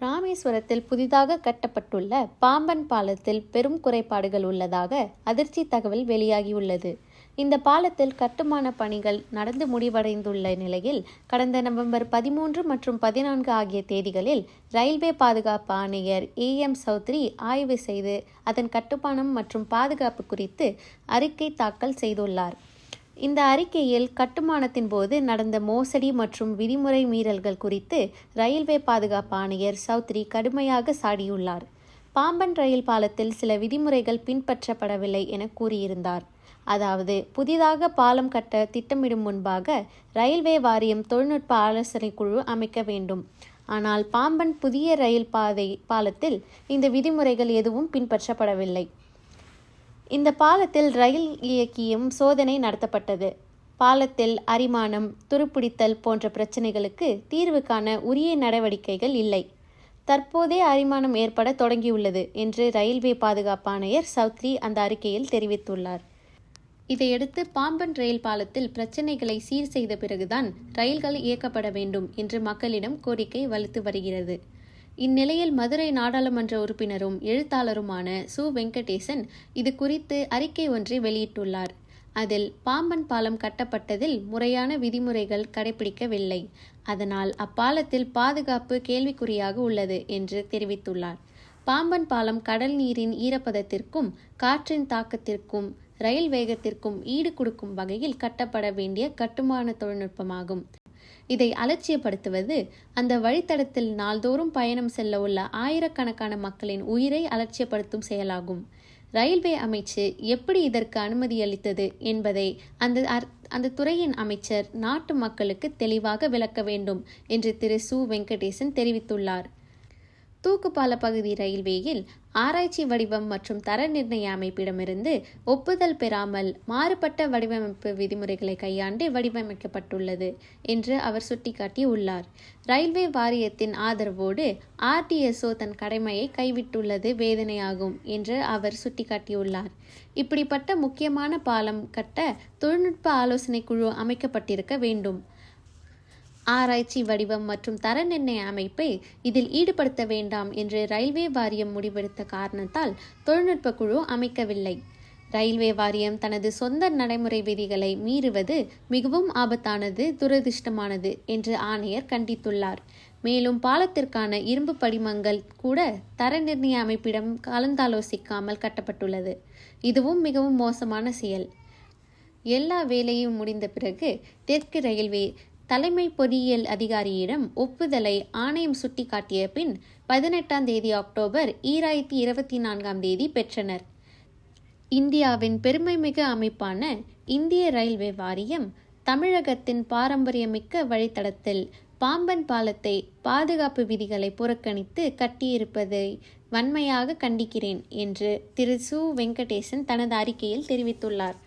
ராமேஸ்வரத்தில் புதிதாக கட்டப்பட்டுள்ள பாம்பன் பாலத்தில் பெரும் குறைபாடுகள் உள்ளதாக அதிர்ச்சி தகவல் வெளியாகியுள்ளது. இந்த பாலத்தில் கட்டுமான பணிகள் நடந்து முடிவடைந்துள்ள நிலையில் கடந்த நவம்பர் பதிமூன்று மற்றும் பதினான்கு ஆகிய தேதிகளில் ரயில்வே பாதுகாப்பு ஆணையர் ஏ எம் சௌத்ரி ஆய்வு செய்து அதன் கட்டுமானம் மற்றும் பாதுகாப்பு குறித்து அறிக்கை தாக்கல் செய்துள்ளார். இந்த அறிக்கையில் கட்டுமானத்தின் போது நடந்த மோசடி மற்றும் விதிமுறை மீறல்கள் குறித்து ரயில்வே பாதுகாப்பு ஆணையர் சௌத்ரி கடுமையாக சாடியுள்ளார். பாம்பன் ரயில் பாலத்தில் சில விதிமுறைகள் பின்பற்றப்படவில்லை என கூறியிருந்தார். அதாவது புதிதாக பாலம் கட்ட திட்டமிடும் முன்பாக ரயில்வே வாரியம் தொழில்நுட்ப ஆலோசனை குழு அமைக்க வேண்டும். ஆனால் பாம்பன் புதிய ரயில் பாதை பாலத்தில் இந்த விதிமுறைகள் எதுவும் பின்பற்றப்படவில்லை. இந்த பாலத்தில் ரயில் இயக்கியும் சோதனை நடத்தப்பட்டது. பாலத்தில் அரிமானம் துருப்பிடித்தல் போன்ற பிரச்சனைகளுக்கு தீர்வு காண உரிய நடவடிக்கைகள் இல்லை. தற்போதே அரிமானம் ஏற்பட தொடங்கியுள்ளது என்று ரயில்வே பாதுகாப்பு ஆணையர் சௌத்ரி அந்த அறிக்கையில் தெரிவித்துள்ளார். இதையடுத்து பாம்பன் ரயில் பாலத்தில் பிரச்சினைகளை சீர் செய்த பிறகுதான் ரயில்கள் இயக்கப்பட வேண்டும் என்று மக்களிடம் கோரிக்கை வலுத்து வருகிறது. இந்நிலையில் மதுரை நாடாளுமன்ற உறுப்பினரும் எழுத்தாளருமான சு. வெங்கடேசன் இது குறித்து அறிக்கை ஒன்றை வெளியிட்டுள்ளார். அதில் பாம்பன் பாலம் கட்டப்பட்டதில் முறையான விதிமுறைகள் கடைபிடிக்கவில்லை. அதனால் அப்பாலத்தில் பாதுகாப்பு கேள்விக்குறியாக உள்ளது என்று தெரிவித்துள்ளார். பாம்பன் பாலம் கடல் நீரின் ஈரப்பதத்திற்கும் காற்றின் தாக்கத்திற்கும் ரயில் வேகத்திற்கும் ஈடு கொடுக்கும் வகையில் கட்டப்பட வேண்டிய கட்டுமான தொழில்நுட்பமாகும். இதை அலட்சியப்படுத்துவது அந்த வழித்தடத்தில் நாள்தோறும் பயணம் செல்ல உள்ள ஆயிரக்கணக்கான மக்களின் உயிரை அலட்சியப்படுத்தும் செயலாகும். ரயில்வே அமைச்சு எப்படி இதற்கு அனுமதி அளித்தது என்பதை அந்த அந்த துறையின் அமைச்சர் நாட்டு மக்களுக்கு தெளிவாக விளக்க வேண்டும் என்று திரு சு. வெங்கடேசன் தெரிவித்துள்ளார். தூக்குப்பால பகுதி ரயில்வேயில் ஆராய்ச்சி வடிவம் மற்றும் தர நிர்ணய அமைப்பிடமிருந்து ஒப்புதல் பெறாமல் மாறுபட்ட வடிவமைப்பு விதிமுறைகளை கையாண்டு வடிவமைக்கப்பட்டுள்ளது என்று அவர் சுட்டிக்காட்டியுள்ளார். ரயில்வே வாரியத்தின் ஆதரவோடு ஆர்டிஎஸ்ஓ தன் கடமையை கைவிட்டுள்ளது வேதனையாகும் என்று அவர் சுட்டிக்காட்டியுள்ளார். இப்படிப்பட்ட முக்கியமான பாலம் கட்ட தொழில்நுட்ப ஆலோசனை குழு அமைக்கப்பட்டிருக்க வேண்டும். ஆராய்ச்சி வடிவம் மற்றும் தர நிர்ணய அமைப்பை இதில் ஈடுபடுத்த வேண்டாம் என்று ரயில்வே வாரியம் முடிவெடுத்த காரணத்தால் தொழில்நுட்ப குழு அமைக்கவில்லை. ரயில்வே வாரியம் தனது சொந்த நடைமுறை விதிகளை மீறுவது மிகவும் ஆபத்தானது துரதிர்ஷ்டமானது என்று ஆணையர் கண்டித்துள்ளார். மேலும் பாலத்திற்கான இரும்பு படிமங்கள் கூட தர நிர்ணய அமைப்பிடம் கலந்தாலோசிக்காமல் கட்டப்பட்டுள்ளது. இதுவும் மிகவும் மோசமான செயல். எல்லா வேலையும் முடிந்த பிறகு தெற்கு ரயில்வே தலைமை பொறியியல் அதிகாரியிடம் ஒப்புதலை ஆணையம் சுட்டிக்காட்டிய பின் பதினெட்டாம் தேதி அக்டோபர் ஈராயிரத்தி இருபத்தி நான்காம் தேதி பெற்றனர். இந்தியாவின் பெருமைமிகு அமைப்பான இந்திய ரயில்வே வாரியம் தமிழகத்தின் பாரம்பரியமிக்க வழித்தடத்தில் பாம்பன் பாலத்தை பாதுகாப்பு விதிகளை புறக்கணித்து கட்டியிருப்பதை வன்மையாக கண்டிக்கிறேன் என்று திரு சு. வெங்கடேசன் தனது அறிக்கையில் தெரிவித்துள்ளார்.